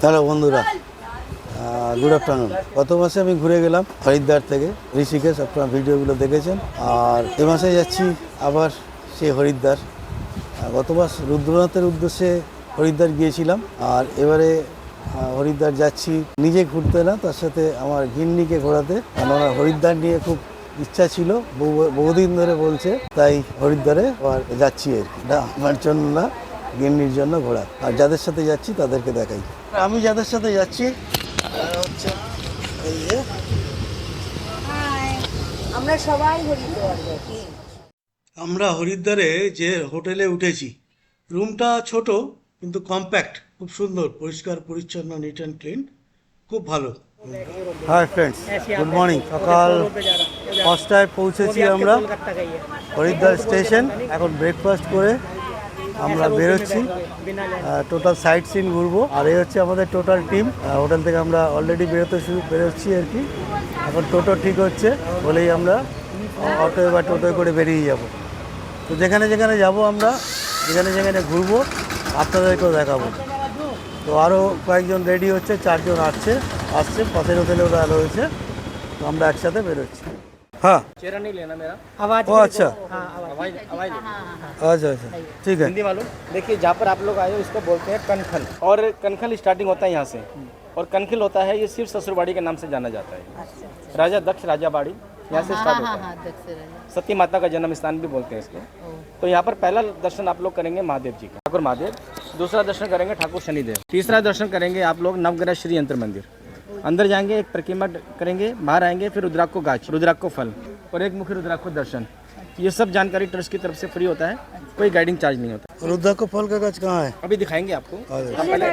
Hello বন্ধুরা good afternoon গত মাসে আমি ঘুরে গেলাম হরিদ্বার থেকে, ঋষিকেশ, আপনার ভিডিওগুলো দেখেছেন। আর এ মাসে যাচ্ছি আবার সেই হরিদ্বার। গত মাস রুদ্রনাথের উদ্দেশ্যে হরিদ্বার গিয়েছিলাম, আর এবারে হরিদ্বার যাচ্ছি। নিজে ঘুরতে না, তার সাথে আমার গিন্নিকে ঘোরাতে। আমার হরিদ্বার নিয়ে খুব ইচ্ছা ছিল, বহু- বহুদিন ধরে বলছে, তাই হরিদ্বারে আবার যাচ্ছি আর কি। না আমার জন্য না, গিন্নির জন্য ঘোরা। আর যাদের সাথে যাচ্ছি তাদেরকে দেখাই। আমি যাদের সাথে যাচ্ছি তারা হচ্ছে এই যে। আমরা সবাই হরিদ্বার আমরা হরিদ্বারে যে হোটেলে উঠেছি রুমটা ছোট কিন্তু কম্প্যাক্ট খুব সুন্দর পরিষ্কার পরিচ্ছন্ন নিট অ্যান্ড ক্লিন খুব ভালো। হাই ফ্রেন্ডস গুড মর্নিং সকাল পাঁচটায় পৌঁছেছি আমরা হরিদ্বার স্টেশন এখন ব্রেকফাস্ট করে আমরা বেরোচ্ছি। টোটাল সাইট সিন ঘুরবো। আর এই হচ্ছে আমাদের টোটাল টিম হোটেল থেকে আমরা অলরেডি বেরোতে শুরু বেরোচ্ছি আর কি। এখন টোটো ঠিক হচ্ছে বলেই আমরা অটোয় বা টোটোয় করে বেরিয়ে যাব। তো যেখানে যেখানে যাব আমরা যেখানে যেখানে ঘুরবো আপনাদেরকেও দেখাবো। তো আরও কয়েকজন রেডি হচ্ছে চারজন আসছে আসছে পথের হোটেলে ওরা রয়েছে তো আমরা একসাথে বেরোচ্ছি। हाँ। चेहरा नहीं लेना मेरा। आवाज़ ओ अच्छा। आवाज़ आवाज़ अच्छा, अच्छा। ठीक है। हिंदी मालूम देखिए जहाँ पर आप लोग आए उसको बोलते हैं कनखल। और कनखल स्टार्टिंग होता है यहाँ से। और कनखिल होता है ये सिर्फ़ ससुरबाड़ी के नाम से जाना जाता है। राजा दक्ष राजा बाड़ी यहाँ से स्टार्ट होता है सती माता का जन्म स्थान भी बोलते हैं इसको। तो यहाँ पर पहला दर्शन आप लोग करेंगे महादेव जी का। ठाकुर महादेव। दूसरा दर्शन करेंगे ठाकुर शनिदेव। तीसरा दर्शन करेंगे आप लोग नवग्रह श्री यंत्र मंदिर। अंदर जाएंगे एक परिक्रमा ड- करेंगे बाहर आएंगे फिर रुद्राक्ष को गाछ रुद्राक्ष को फल और एक मुखी रुद्राक्ष को दर्शन ये सब जानकारी ट्रस्ट की तरफ से फ्री होता है कोई गाइडिंग चार्ज नहीं होता रुद्राक्ष फल का गाछ कहाँ है अभी दिखाएंगे आपको আচ্ছা। आप पहले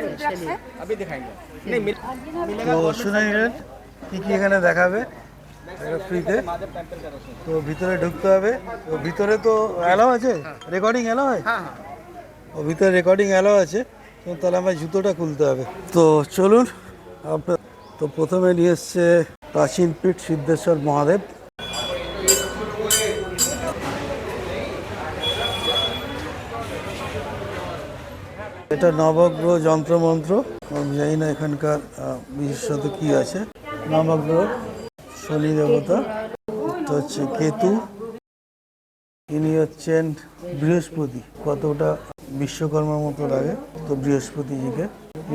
अभी दिखाएंगे नहीं मिल তো শুনে নিলেন কী কী এখানে দেখাবে ফ্রিতে महादेव टेम्पल का दर्शन তো ভিতরে ঢুকতে হবে তো ভিতরে তো অ্যালাও আছে রেকর্ডিং অ্যালাও হয় हाँ हाँ ও ভিতরে রেকর্ডিং অ্যালাও আছে তো তাহলে আমার জুতোটা খুলতে হবে তো চলুন আপনার তো প্রথমে নিয়ে এসছে প্রাচীন পীঠ সিদ্ধেশ্বর মহাদেব। এটা নবগ্রহ যন্ত্রমন্ত্র। আমি জানি না এখানকার বিশেষত কি আছে। নবগ্রহ, শনি দেবতা হচ্ছে কেতু, ইনি হচ্ছেন বৃহস্পতি। কতটা বিশ্বকর্মার মতো লাগে, তো বৃহস্পতিজিকে।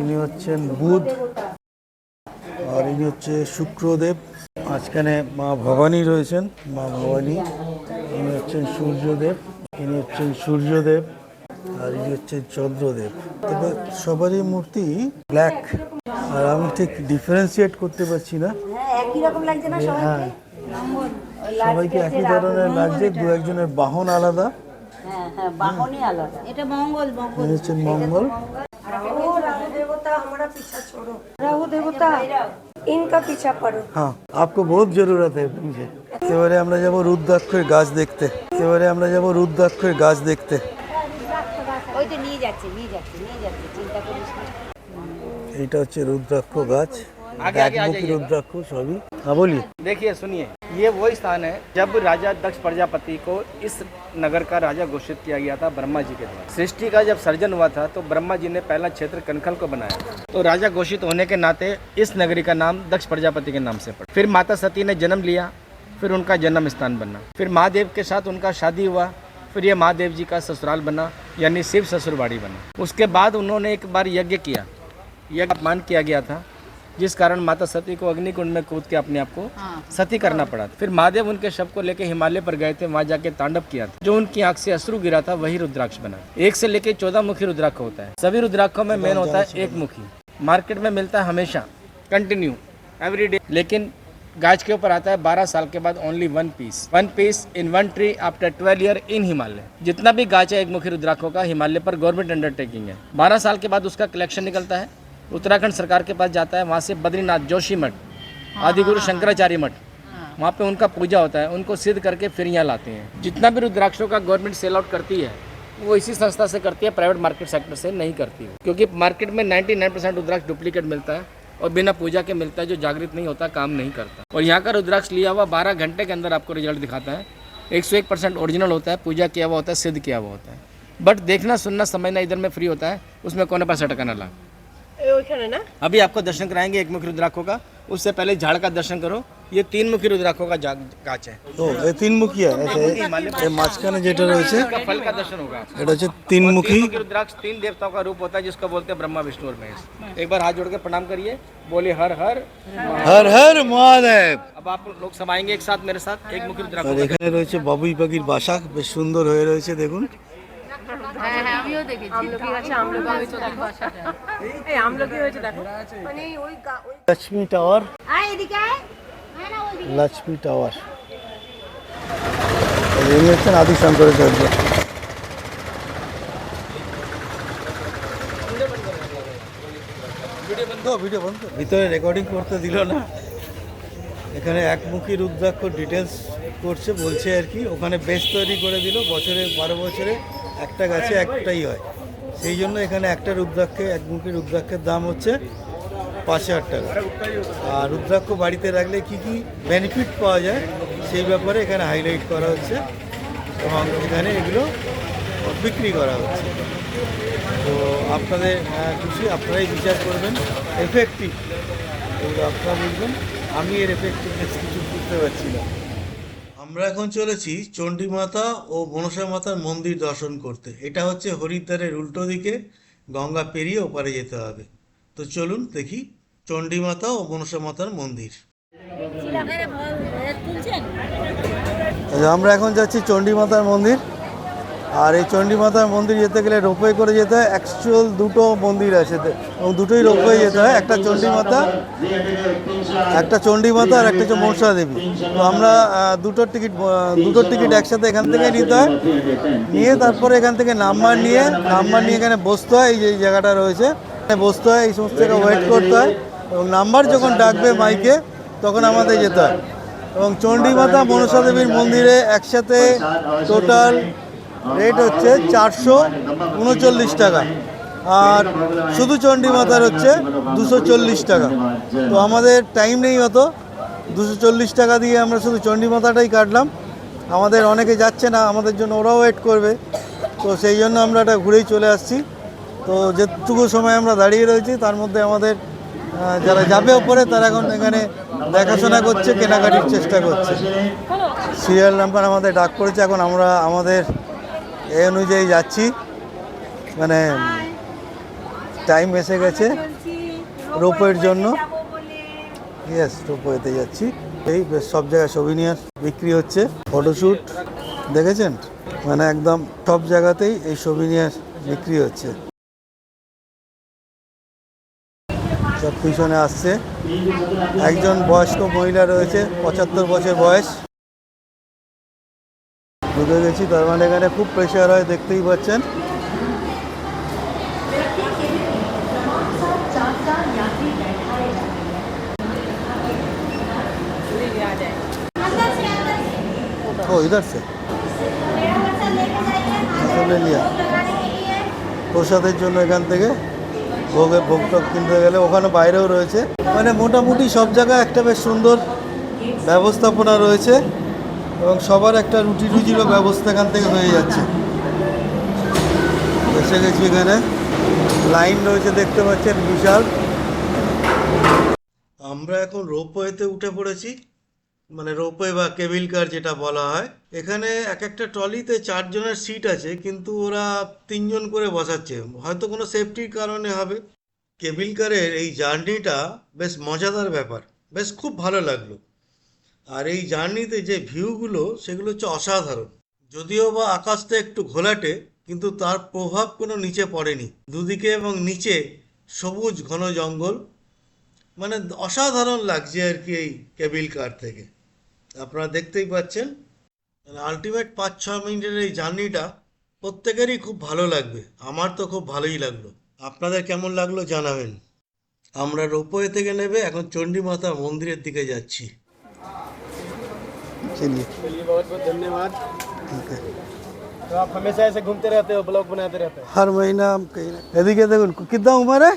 ইনি হচ্ছেন বুধ আর ইনি হচ্ছে শুক্রদেব। মাঝখানে মা ভবানী রয়েছেন মা ভবানী। ইনি হচ্ছেন সূর্যদেব ইনি হচ্ছেন সূর্যদেব আর ইনি হচ্ছেন চন্দ্রদেব। তবে সবারই মূর্তি ব্ল্যাক আর আমি ঠিক ডিফারেন্সিয়েট করতে পারছি না। হ্যাঁ একই রকম লাগছে না সবাই হ্যাঁ। সবাইকে? একই ধরনের লাগছে দু একজনের বাহন আলাদা। হ্যাঁ হ্যাঁ বাহনই আলাদা। এটা মঙ্গল মঙ্গল। ইনি হচ্ছেন মঙ্গল। राहु देवता हमारा पीछा छोड़ो राहु देवता इनका पीछा पड़ो হ্যাঁ आपको बहुत जरूरत है मुझे এবারে আমরা যাব রুদ্রাক্ষের গাছ দেখতে এবারে আমরা যাব রুদ্রাক্ষের গাছ দেখতে ওই তো নিয়ে যাচ্ছে নিয়ে যাচ্ছে নিয়ে যাচ্ছে চিন্তা করিস না এইটা হচ্ছে রুদ্রাক্ষ গাছ आगे आगे आ একমুখী जाइए রুদ্রাক্ষ সবই হ্যাঁ বলি देखिए सुनिए ये वो स्थान है जब राजा दक्ष प्रजापति को इस नगर का राजा घोषित किया गया था ब्रह्मा जी के द्वारा। सृष्टि का जब सर्जन हुआ था तो ब्रह्मा जी ने पहला क्षेत्र कनखल को बनाया। तो राजा घोषित होने के नाते इस नगरी का नाम दक्ष प्रजापति के नाम से पड़ा। फिर माता सती ने जन्म लिया, फिर उनका जन्म स्थान बना। फिर महादेव के साथ उनका शादी हुआ, फिर ये महादेव जी का ससुराल बना, यानी शिव ससुरबाड़ी बना। उसके बाद उन्होंने एक बार यज्ञ किया। यज्ञ अपमान किया गया था। जिस कारण माता सती को अग्निकुंड में कूद के अपने आप को सती करना पड़ा था। फिर महादेव उनके शव को लेकर हिमालय पर गए थे वहाँ जाके तांडव किया था। जो उनकी आँख से अश्रु गिरा था वही रुद्राक्ष बना। एक से लेके चौदह मुखी रुद्राक्ष होता है। सभी रुद्राक्षों में मेन होता है एक मुखी। मार्केट में मिलता है हमेशा कंटिन्यू एवरी डे लेकिन गाछ के ऊपर आता है 12 साल के बाद only one piece one piece in one tree after 12 year in Himalaya जितना भी गाछ है एक मुखी रुद्राक्षों का हिमालय पर गवर्नमेंट अंडरटेकिंग है। 12 साल के बाद उसका कलेक्शन निकलता है। उत्तराखंड सरकार के पास जाता है वहाँ से बद्रीनाथ जोशी मठ आदिगुरु शंकराचार्य मठ वहाँ पे उनका पूजा होता है उनको सिद्ध करके फिर यहाँ लाते हैं। जितना भी रुद्राक्षों का गवर्नमेंट सेल आउट करती है वो इसी संस्था से करती है प्राइवेट मार्केट सेक्टर से नहीं करती है क्योंकि मार्केट में 99 परसेंट रुद्राक्ष डुप्लीकेट मिलता है और बिना पूजा के मिलता है जो जागृत नहीं होता काम नहीं करता। और यहाँ का रुद्राक्ष लिया हुआ बारह घंटे के अंदर आपको रिज़ल्ट दिखाता है। एक सौ एक परसेंट ओरिजिनल होता है पूजा किया हुआ होता है सिद्ध किया हुआ होता है। बट देखना सुनना समझना इधर में फ्री होता है उसमें कौन पैसा टका ना ला अभी आपको दर्शन कराएंगे एक मुखी रुद्राक्षों का उससे पहले झाड़ का दर्शन करो ये तीन मुखी रुद्राक्षों का जा- गाछ है ও এ তিনমুখী আছে এই মাঝখানে যেটা রয়েছে इसका फल का दर्शन होगा এটা হচ্ছে তিনমুখী तीन मुखी रुद्राक्ष तीन देवताओं का रूप होता है जिसको बोलते हैं ब्रह्मा विष्णु और महेश एक बार हाथ जोड़ के प्रणाम करिए बोले हर हर হর হর মহাদেব अब आप लोग समाएंगे एक साथ मेरे साथ एक मुखी रुद्राक्ष আর এখানে রয়েছে বাবুই পাখির বাসা বেশ সুন্দর হয়ে রয়েছে দেখুন লক্ষ্মী টাওয়ার। আয় এদিকে আয়। আয় না ওইদিকে। লক্ষ্মী টাওয়ার। ইনি হচ্ছেন আদি শঙ্করাচার্য ভিডিও বন্ধ ভিতরে রেকর্ডিং করতে দিল না। এখানে একমুখী রুদ্রাক্ষ ডিটেলস করছে বলছে আর কি ওখানে বেস তৈরি করে দিল বছরে বারো বছরে। একটা গাছে একটাই হয়। সেই জন্য এখানে একটা রুদ্রাক্ষে একমুখী রুদ্রাক্ষের দাম হচ্ছে পাঁচ হাজার টাকা। আর রুদ্রাক্ষ বাড়িতে রাখলে কি কি বেনিফিট পাওয়া যায় সেই ব্যাপারে এখানে হাইলাইট করা হচ্ছে এবং এখানে এগুলো বিক্রি করা হচ্ছে। তো আপনাদের আহ, খুশি আপনারাই বিচার করবেন। এফেক্টিভ আপনারা বুঝবেন আমি এর এফেক্টিভনেস কিছু বুঝতে পারছি না। আমরা এখন চলেছি চণ্ডী মাতা ও মনসা মাতার মন্দির দর্শন করতে। এটা হচ্ছে হরিদ্বারের উল্টো দিকে গঙ্গা পেরিয়ে ওপারে যেতে হবে। তো চলুন দেখি চণ্ডী মাতা ও মনসা মাতার মন্দির। আচ্ছা, আমরা এখন যাচ্ছি চণ্ডী মাতার মন্দির। আর এই চণ্ডী মাতার মন্দির যেতে গেলে রোপওয়ে করে যেতে হয়। অ্যাকচুয়াল দুটো মন্দির আছে। এবং দুটোই রোপওয়ে যেতে হয়। একটা চণ্ডী মাতা, একটা চণ্ডী মাতা আর একটা হচ্ছে মনসা দেবী। তো আমরা দুটোর টিকিট দুটোর টিকিট একসাথে এখান থেকে নিতে হয়। নিয়ে তারপরে এখান থেকে নাম্বার নিয়ে নাম্বার নিয়ে এখানে বসতে হয়। এই যে জায়গাটা রয়েছে। বসতে হয়। এই সমস্ত জায়গায় ওয়েট করতে হয়। এবং নাম্বার যখন ডাকবে মাইকে, তখন আমাদের যেতে হয়। এবং চণ্ডী মাতা মনসা দেবীর মন্দিরে একসাথে টোটাল রেট হচ্ছে চারশো উনচল্লিশ টাকা। আর শুধু চণ্ডী মাতার হচ্ছে দুশো চল্লিশ টাকা। তো আমাদের টাইম নেই অত। দুশো চল্লিশ টাকা দিয়ে আমরা শুধু চণ্ডী মাতাটাই কাটলাম। আমাদের অনেকে যাচ্ছে না, আমাদের জন্য ওরাও ওয়েট করবে। তো সেই জন্য আমরা এটা ঘুরেই চলে আসছি। তো যেটুকু সময় আমরা দাঁড়িয়ে রয়েছি, তার মধ্যে আমাদের যারা যাবে ওপরে, তারা এখন এখানে দেখাশোনা করছে, কেনাকাটির চেষ্টা করছে। সিরিয়াল নাম্বার আমাদের ডাক করেছে এখন আমরা আমাদের এ অনুযায়ী যাচ্ছি। মানে টাইম এসে গেছে রোপের জন্য। ইয়েস রোপওয়েতে যাচ্ছি। এই সব জায়গায় সোভিনিয়ার বিক্রি হচ্ছে ফটোশ্যুট দেখেছেন? মানে একদম সব জায়গাতেই এই সোভিনিয়ার বিক্রি হচ্ছে। সব পিছনে আসছে। একজন বয়স্ক মহিলা রয়েছে, পঁচাত্তর বছর বয়স। ঢুকে গেছি তার মানে এখানে খুব প্রেশার হয়, দেখতেই পাচ্ছেন। ও ইধার সে প্রসাদের জন্য এখান থেকে ভোগে, ভোগ টোগ কিনতে গেলে ওখানে বাইরেও রয়েছে। মানে মোটামুটি সব জায়গায় একটা বেশ সুন্দর ব্যবস্থাপনা রয়েছে। এবং সবার একটা রুটি রুজিরও ব্যবস্থা এখান থেকে হয়ে যাচ্ছে। এসে গেছি এখানে। লাইন রয়েছে, দেখতে পাচ্ছেন, বিশাল। আমরা এখন রোপওয়েতে উঠে পড়েছি। মানে রোপওয়ে বা কেবিল কার যেটা বলা হয়। এখানে এক একটা ট্রলিতে চারজনের সিট আছে, কিন্তু ওরা তিনজন করে বসাচ্ছে। হয়তো কোনো সেফটির কারণে হবে। কেবিল কারের এই জার্নিটা বেশ মজাদার ব্যাপার। বেশ খুব ভালো লাগল। আর এই জার্নিতে যে ভিউগুলো, সেগুলো হচ্ছে অসাধারণ। যদিও বা আকাশটা একটু ঘোলাটে, কিন্তু তার প্রভাব কোনো নিচে পড়েনি। দুদিকে এবং নিচে সবুজ ঘন জঙ্গল। মানে অসাধারণ লাগছে আর কি এই কেবিল কার থেকে। আপনারা দেখতেই পাচ্ছেন। আলটিমেট পাঁচ, ছ মিনিটের এই জার্নিটা প্রত্যেকেরই খুব ভালো লাগবে। আমার তো খুব ভালোই লাগল। আপনাদের কেমন লাগল জানাবেন। আমরা রোপওয়ে থেকে নেবে, এখন চণ্ডী মাতা মন্দিরের দিকে যাচ্ছি। चलिए चलिए बहुत बहुत धन्यवाद ठीक है तो आप हमेशा ऐसे घूमते रहते हो ब्लॉग बनाते रहते हो हर महीना हम कहीं ना এদিকে দেখুন कितना उम्र है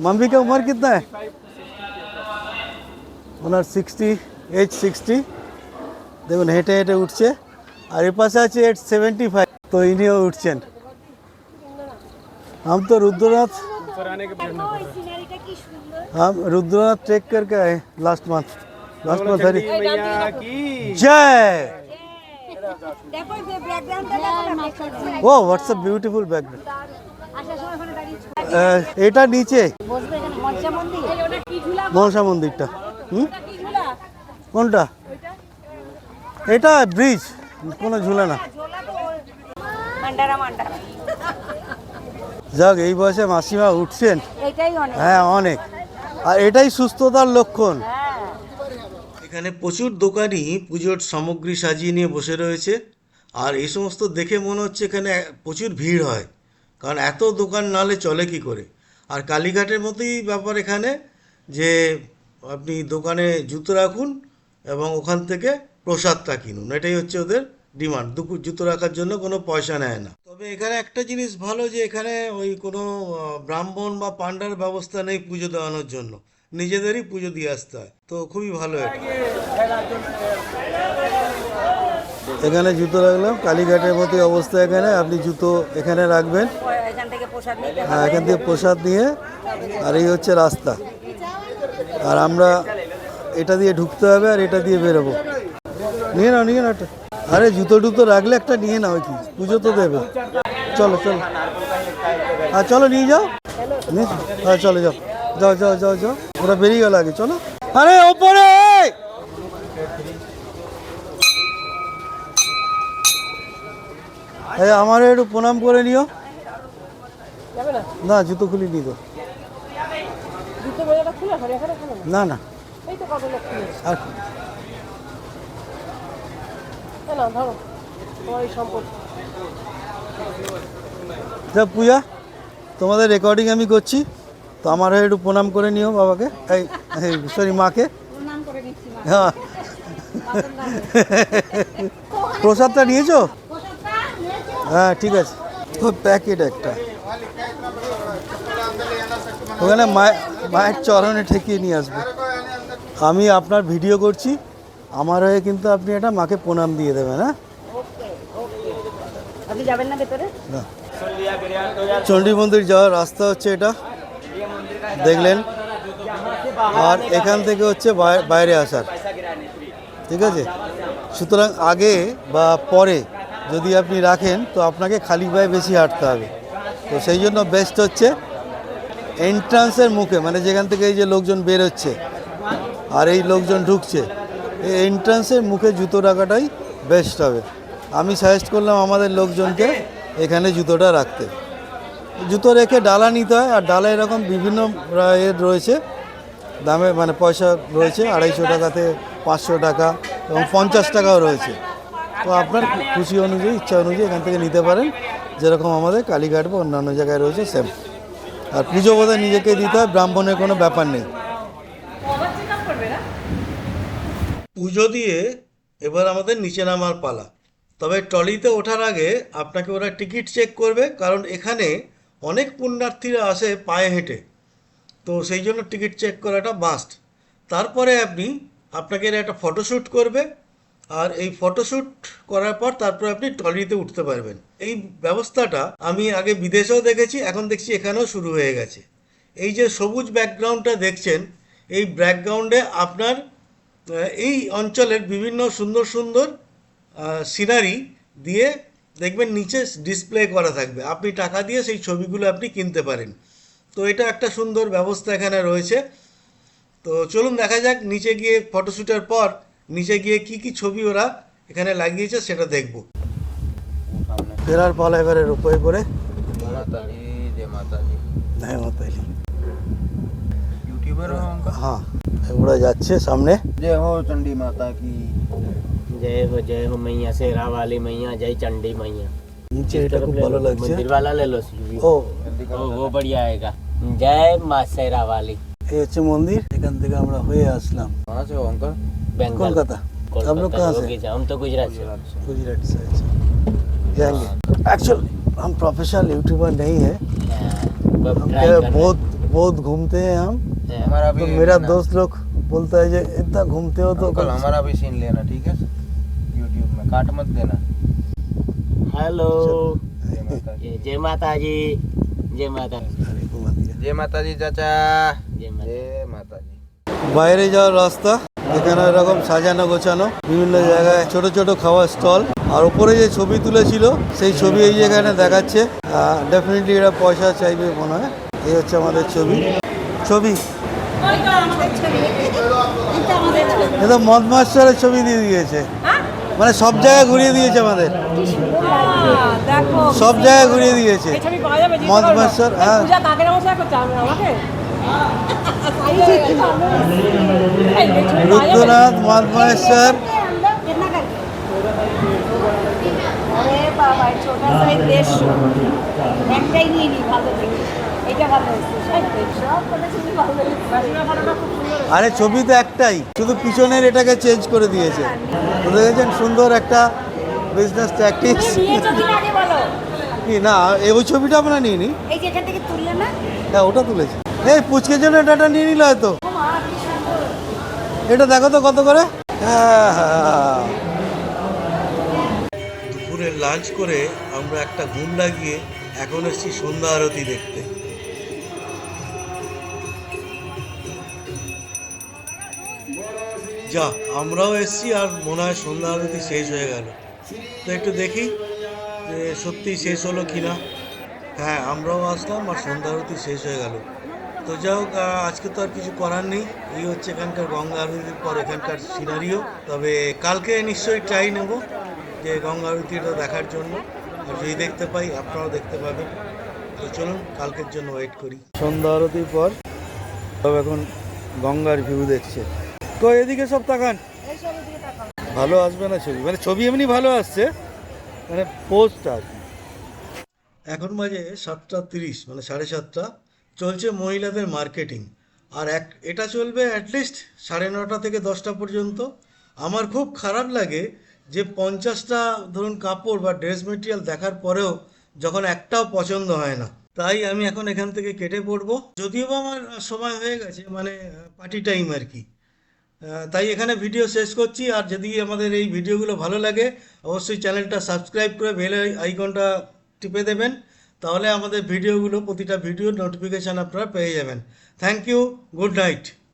मम्मी का उम्र कितना है ওনার সিক্সটি এইজ সিক্সটি দেখুন হেঁটে হেঁটে উঠছে আর এ পাশে আছে এইট সেভেন্টি ফাইভ তো ইনিও উঠছেন हम तो रुद्रनाथ সিনারিটা কি সুন্দর हम रुद्रनाथ ट्रेक करके आए लास्ट मंथ লক্ষ্মণ হরি জয় ও হোয়াটসঅ্যাপ আ বিউটিফুল ব্যাকগ্রাউন্ড এটা নিচে। মনসা মন্দিরটা। হুম? কোনটা? এটা ব্রিজ কোনো ঝুলে না। যাক এই বয়সে মাসিমা উঠছেন। হ্যাঁ অনেক। আর এটাই সুস্থতার লক্ষণ। এখানে প্রচুর দোকানই পুজোর সামগ্রী সাজিয়ে নিয়ে বসে রয়েছে। আর এই সমস্ত দেখে মনে হচ্ছে এখানে প্রচুর ভিড় হয়। কারণ এত দোকান নালে চলে কি করে? আর কালীঘাটের মতোই ব্যাপার এখানে যে আপনি দোকানে জুতো রাখুন এবং ওখান থেকে প্রসাদটা কিনুন। এটাই হচ্ছে ওদের ডিমান্ড। দুপুর জুতো রাখার জন্য কোনো পয়সা নেয় না। তবে এখানে একটা জিনিস ভালো যে এখানে ওই কোনো ব্রাহ্মণ বা পাণ্ডার ব্যবস্থা নেই পুজো দেওয়ানোর জন্য। নিজেদেরই পুজো দিয়ে আসতে হয়। তো খুবই ভালো এখানে জুতো রাখলাম কালীঘাটের মতো অবস্থা এখানে আপনি জুতো এখানে রাখবেন। এখান থেকে প্রসাদ নিতে হ্যাঁ এখান থেকে প্রসাদ নিয়ে আর এই হচ্ছে রাস্তা। আর আমরা এটা দিয়ে ঢুকতে হবে আর এটা দিয়ে বেরোবো। নিয়ে নাও নিয়ে নাও আরে জুতো টুতো রাখলে একটা নিয়ে নাও কি? পুজো তো দেবে। চলো চলো। হ্যাঁ চলো নিয়ে যাও। নিয়ে যাও। হ্যাঁ চলো যাও। যাও যাও যাও যাও। ওরা বেরিয়ে গেল আগে, চলো। আরে, ওপরে! এই আমারও একটু প্রণাম করে নিও। না, জুতো খুলি নি তো না না। আর পূজা, তোমাদের রেকর্ডিং আমি করছি। তো আমার হয়ে একটু প্রণাম করে নিও বাবাকে। এই সরি মাকে। হ্যাঁ। প্রসাদটা নিয়েছো? হ্যাঁ ঠিক আছে। ও প্যাকেট একটা। ওখানে মায়ের মায়ের চরণে ঠেকিয়ে নিয়ে আসবে। আমি আপনার ভিডিও করছি। আমার হয়ে কিন্তু আপনি এটা মাকে প্রণাম দিয়ে দেবেন হ্যাঁ? চণ্ডী মন্দির যাওয়ার রাস্তা হচ্ছে এটা। দেখলেন? আর এখান থেকে হচ্ছে বাইরে আসার। ঠিক আছে? সুতরাং আগে বা পরে যদি আপনি রাখেন, তো আপনাকে খালি পায়ে বেশি হাঁটতে হবে। তো সেই জন্য বেস্ট হচ্ছে এন্ট্রান্সের মুখে মানে যেখান থেকে এই যে লোকজন বেরোচ্ছে আর এই লোকজন ঢুকছে, এই এন্ট্রান্সের মুখে জুতো রাখাটাই বেস্ট হবে। আমি সাজেস্ট করলাম আমাদের লোকজনকে এখানে জুতোটা রাখতে। জুতো রেখে ডালা নিতে হয়, আর ডালা এরকম বিভিন্ন এর রয়েছে। দামে মানে পয়সা রয়েছে, আড়াইশো টাকাতে পাঁচশো টাকা এবং পঞ্চাশ টাকাও রয়েছে। তো আপনার খুশি অনুযায়ী, ইচ্ছা অনুযায়ী এখান থেকে নিতে পারেন। যেরকম আমাদের কালীঘাট বা অন্যান্য জায়গায় রয়েছে সেম আর পুজো বোধহয় নিজেকে দিতে হয়, ব্রাহ্মণের কোনো ব্যাপার নেই। পুজো দিয়ে এবার আমাদের নিচে নামার পালা। তবে ট্রলিতে ওঠার আগে আপনাকে ওরা টিকিট চেক করবে, কারণ এখানে অনেক পুণ্যার্থীরা আসে পায়ে হেঁটে। তো সেই জন্য টিকিট চেক করাটা মাস্ট তারপরে আপনি, আপনাকে একটা ফটোশ্যুট করবে, আর এই ফটোশ্যুট করার পর তারপরে আপনি ট্রলিতে উঠতে পারবেন। এই ব্যবস্থাটা আমি আগে বিদেশেও দেখেছি, এখন দেখছি এখানেও শুরু হয়ে গেছে। এই যে সবুজ ব্যাকগ্রাউন্ডটা দেখছেন, এই ব্যাকগ্রাউন্ডে আপনার এই অঞ্চলের বিভিন্ন সুন্দর সুন্দর সিনারি দিয়ে দেখবেন নিচে ডিসপ্লে করা থাকবে আপনি টাকা দিয়ে সেই ছবিগুলো আপনি কিনতে পারেন তো এটা একটা সুন্দর ব্যবস্থা এখানে রয়েছে তো চলুন দেখা যাক নিচে গিয়ে ফটোশ্যুটের পর নিচে গিয়ে কি কি ছবি ওরা এখানে লাগিয়েছে সেটা দেখব ফেরার পালা এবারে রূপয়ে করে माता जी जय माता जी হ্যাঁ মাতাজি यूट्यूबर हो उनका হ্যাঁ ওরা যাচ্ছে সামনে जय हो चंडी माता की जय हो जय हो मैया शेरा वाली मैया जय चंडी मैया নিচে এটা খুব ভালো লাগছে मंदिर वाला ले लो सीवी। ও ओ, वो बढ़िया आएगा जय माँ शेरा वाली এই হচ্ছে মন্দির এখান থেকে আমরা হয়ে আসলাম कहाँ से हो अंकल बंगाल कोलकाता हम लोग कोलकाता कहाँ हो से गए, हम तो गुजरात से गुजरात से अच्छा जाएंगे एक्चुअल हम प्रोफेशनल यूट्यूबर नहीं है हाँ, अब हम ट्राई क्या कर बहुत बहुत घूमते हैं हम रहे हैं। हमारा तो भी मेरा लेना। दोस्त लोग बोलता है जो इतना घूमते हो तो अंकल हमारा भी सीन लेना ठीक है यूट्यूब में काट मत देना हेलो जय माता जी जय माता जी जय माता अरे, घुमा दिया। जय माता दी चाचा जय माता दी। जय माता दी বাইরে যাওয়ার রাস্তা এখানে এরকম সাজানো গোছানো বিভিন্ন জায়গায় ছোট ছোট খাওয়ার স্টল আর উপরে যে ছবি তুলেছিল সেই ছবি এই যেখানে দেখাচ্ছে ডেফিনেটলি এরা পয়সা চাইবে মনে হয় এই হচ্ছে আমাদের ছবি ছবি এটা মদ মাস্টারের ছবি দিয়ে দিয়েছে মানে সব জায়গায় ঘুরিয়ে দিয়েছে আমাদের। সব জায়গায় ঘুরিয়ে দিয়েছে। হ্যাঁ। রুদ্রনাথ মধমেশ্বর। একটাই নিয়ে ভালো এটা ভালো হয়েছে। সব ভালো আরে ছবি তো একটাই শুধু পিছনের এটাকে চেঞ্জ করে দিয়েছে। দেখেছেন সুন্দর একটা বিজনেস ট্যাকটিক্স কি না এই ওই ছবিটা আমরা নিয়ে না? হ্যাঁ ওটা তুলেছি। এই পুচকের জন্য এটা নিয়ে নিল হয়তো। এটা দেখো তো কত করে? হ্যাঁ, হ্যাঁ। দুপুরে লাঞ্চ করে আমরা একটা ঘুম লাগিয়ে এখন এসেছি সন্ধ্যা আরতি দেখতে। যা, আমরাও এসেছি আর মনে হয় সন্ধ্যা আরতি শেষ হয়ে গেল। তো একটু দেখি যে সত্যি শেষ হলো কি না হ্যাঁ আমরাও আসলাম আর সন্ধ্যা আরতি শেষ হয়ে গেল। তো যাই হোক আজকে তো আর কিছু করার নেই। এই হচ্ছে এখানকার গঙ্গা আরতির পর এখানকার সিনারিও তবে কালকে নিশ্চয়ই ট্রাই নেব যে গঙ্গা আরতিটা দেখার জন্য। আর যদি দেখতে পাই, আপনারাও দেখতে পাবেন। তো চলুন, কালকের জন্য ওয়েট করি। সন্ধ্যা আরতির পর সব এখন গঙ্গার ভিউ দেখছে। তো এদিকে সব তাকান। ভালো আসবে না ছবি? মানে ছবি এমনি ভালো আসছে। মানে পোস্ট আর এখন বাজে সাতটা তিরিশ মানে সাড়ে সাতটা। চলছে মহিলাদের মার্কেটিং আর এক, এটা চলবে অ্যাটলিস্ট সাড়ে নটা থেকে দশটা পর্যন্ত। আমার খুব খারাপ লাগে যে পঞ্চাশটা ধরুন কাপড় বা ড্রেস মেটেরিয়াল দেখার পরেও যখন একটাও পছন্দ হয় না। তাই আমি এখন এখান থেকে কেটে পড়ব যদিও আমার সময় হয়ে গেছে মানে পার্টি টাইম আর কি। তাই এখানে ভিডিও শেষ করছি। আর যদি আমাদের এই ভিডিওগুলো ভালো লাগে, অবশ্যই চ্যানেলটা সাবস্ক্রাইব করে বেল আইকনটা টিপে দেবেন। তাহলে আমাদের ভিডিওগুলো প্রতিটা ভিডিও নোটিফিকেশান আপনারা পেয়ে যাবেন। Thank you good night